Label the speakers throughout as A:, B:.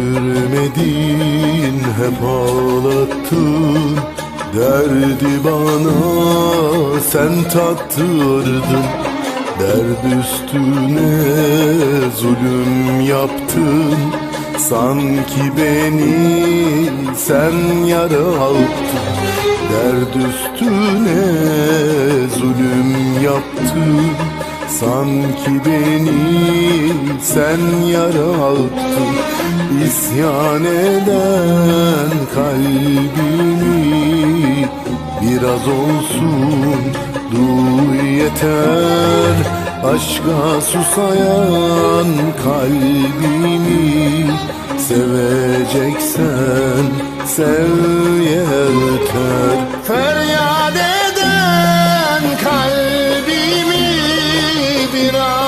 A: sevmedin hep ağlattın. Derdi bana sen tattırdın. Derd üstüne zulüm yaptın. Sanki beni sen yara attın Derd üstüne zulüm yaptın Sanki beni sen yara attın İsyan eden kalbimi Biraz olsun duy yeter. Aşka susayan kalbimi Seveceksen sev yeter. Feryat eden Biraz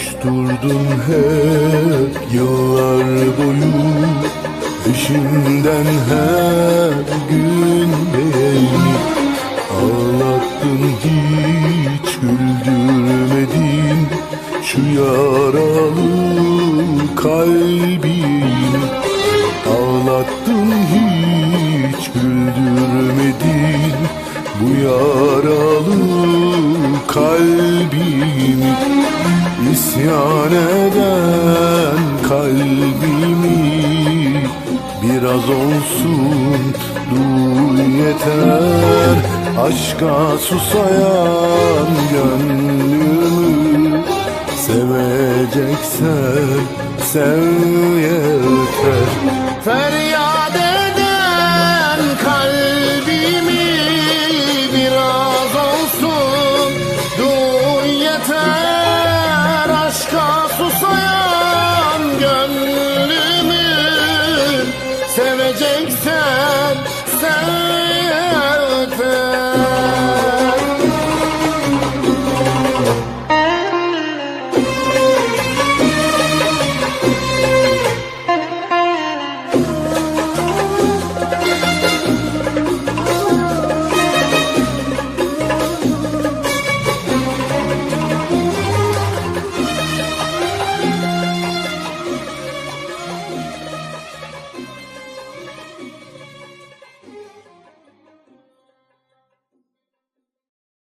A: Koşturdun hep yıllar boyu. Peşinden her gün beni Ağlattın hiç güldürmedin Şu yaralı kalbimi Ağlattın hiç güldürmedin Bu yaralı kalbimi İsyan eden kalbimi Biraz olsun duy yeter. Aşka susayan gönlümü Seveceksen sev yeter